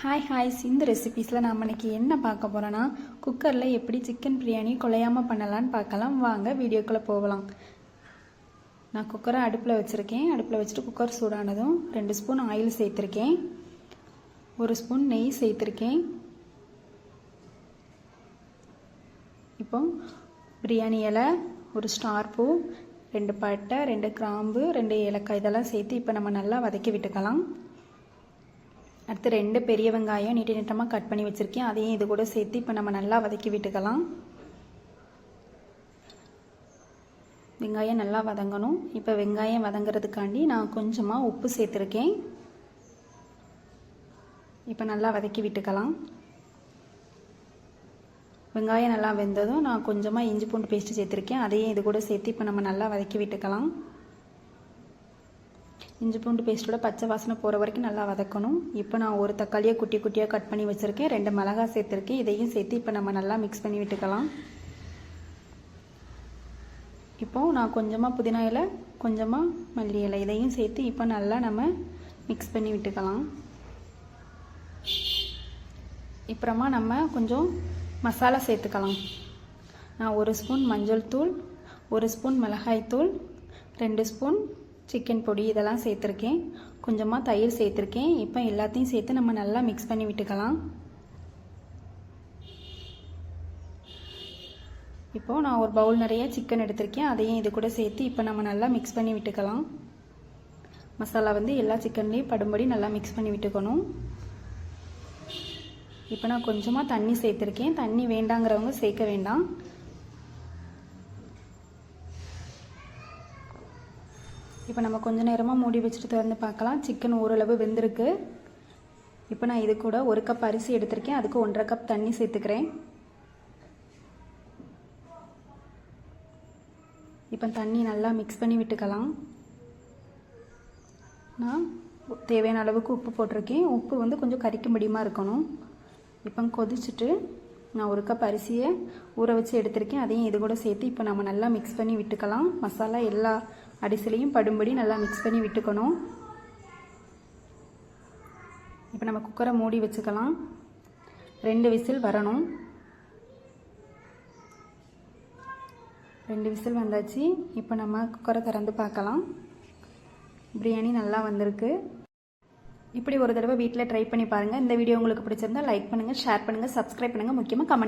Hi ஹாய்ஸ் இந்த ரெசிபீஸில் நாம் இன்றைக்கி என்ன பார்க்க போகிறோன்னா குக்கரில் எப்படி சிக்கன் பிரியாணி குலையாமல் பண்ணலான்னு பார்க்கலாம். வாங்க வீடியோக்குள்ளே போகலாம். நான் குக்கரை அடுப்பில் வச்சுருக்கேன். அடுப்பில் வச்சுட்டு குக்கர் சூடானதும் ரெண்டு ஸ்பூன் ஆயில் சேர்த்துருக்கேன். ஒரு ஸ்பூன் நெய் சேர்த்துருக்கேன். இப்போ பிரியாணி இலை ஒரு ஸ்டார் பூ ரெண்டு பட்டை ரெண்டு கிராம்பு ரெண்டு ஏலக்காய் இதெல்லாம் சேர்த்து இப்போ நம்ம நல்லா வதக்கி விட்டுக்கலாம். அடுத்து ரெண்டு பெரிய வெங்காயம் நீட்ட நீட்டமாக கட் பண்ணி வச்சுருக்கேன். அதையும் இது கூட சேர்த்து இப்போ நம்ம நல்லா வதக்கி விட்டுக்கலாம். வெங்காயம் நல்லா வதங்கணும். இப்போ வெங்காயம் வதங்கிறதுக்காண்டி நான் கொஞ்சமாக உப்பு சேர்த்துருக்கேன். இப்போ நல்லா வதக்கி விட்டுக்கலாம். வெங்காயம் நல்லா வெந்ததும் நான் கொஞ்சமாக இஞ்சி பூண்டு பேஸ்ட்டு சேர்த்துருக்கேன். அதையும் இது கூட சேர்த்து இப்போ நம்ம நல்லா வதக்கி விட்டுக்கலாம். இஞ்சி பூண்டு பேஸ்ட்டோட பச்சை வாசனை போகிற வரைக்கும் நல்லா வதக்கணும். இப்போ நான் ஒரு தக்காளியை குட்டி குட்டியாக கட் பண்ணி வச்சுருக்கேன். ரெண்டு மிளகாய் சேர்த்துருக்கேன் இதையும் சேர்த்து இப்போ நம்ம நல்லா மிக்ஸ் பண்ணி விட்டுக்கலாம். இப்போது நான் கொஞ்சமாக புதினா இலை கொஞ்சமாக மல்லி இலை இதையும் சேர்த்து இப்போ நல்லா நம்ம மிக்ஸ் பண்ணி விட்டுக்கலாம். அப்புறமா நம்ம கொஞ்சம் மசாலா சேர்த்துக்கலாம். நான் ஒரு ஸ்பூன் மஞ்சள் தூள் ஒரு ஸ்பூன் மிளகாய் தூள் ரெண்டு ஸ்பூன் சிக்கன் பொடி இதெல்லாம் சேர்த்துருக்கேன். கொஞ்சமாக தயிர் சேர்த்துருக்கேன். இப்போ எல்லாத்தையும் சேர்த்து நம்ம நல்லா மிக்ஸ் பண்ணி விட்டுக்கலாம். இப்போது நான் ஒரு பவுல் நிறைய சிக்கன் எடுத்திருக்கேன். அதையும் இது கூட சேர்த்து இப்போ நம்ம நல்லா மிக்ஸ் பண்ணி விட்டுக்கலாம். மசாலா வந்து எல்லா சிக்கன்லேயும் படும்படி நல்லா மிக்ஸ் பண்ணி விட்டுக்கணும். இப்போ நான் கொஞ்சமாக தண்ணி சேர்த்துருக்கேன். தண்ணி வேண்டாங்கிறவங்க சேர்க்க வேண்டாம். இப்போ நம்ம கொஞ்ச நேரமாக மூடி வச்சுட்டு திறந்து பார்க்கலாம். சிக்கன் ஓரளவு வெந்திருக்கு. இப்போ நான் இது கூட ஒரு கப் அரிசி எடுத்திருக்கேன். அதுக்கு ஒன்றரை கப் தண்ணி சேர்த்துக்கிறேன். இப்போ தண்ணி நல்லா மிக்ஸ் பண்ணி விட்டுக்கலாம். நான் தேவையான அளவுக்கு உப்பு போட்டிருக்கேன். உப்பு வந்து கொஞ்சம் கறிக்கும்படியமாக இருக்கணும். இப்போ கொதிச்சுட்டு நான் ஒரு கப் அரிசியை ஊற வச்சு எடுத்திருக்கேன். அதையும் இது கூட சேர்த்து இப்போ நம்ம நல்லா மிக்ஸ் பண்ணி விட்டுக்கலாம். மசாலா எல்லா அரிசிலையும் படும்படி நல்லா மிக்ஸ் பண்ணி விட்டுக்கணும். இப்போ நம்ம குக்கரை மூடி வச்சுக்கலாம். ரெண்டு விசில் வரணும். ரெண்டு விசில் வந்தாச்சு. இப்போ நம்ம குக்கரை திறந்து பார்க்கலாம். பிரியாணி நல்லா வந்திருக்கு. இப்படி ஒரு தடவை வீட்டில் ட்ரை பண்ணி பாருங்கள் இந்த வீடியோ உங்களுக்கு பிடிச்சிருந்தா லைக் பண்ணுங்கள் ஷேர் பண்ணுங்கள் சப்ஸ்கிரைப் பண்ணுங்கள் முக்கியமாக கமெண்ட்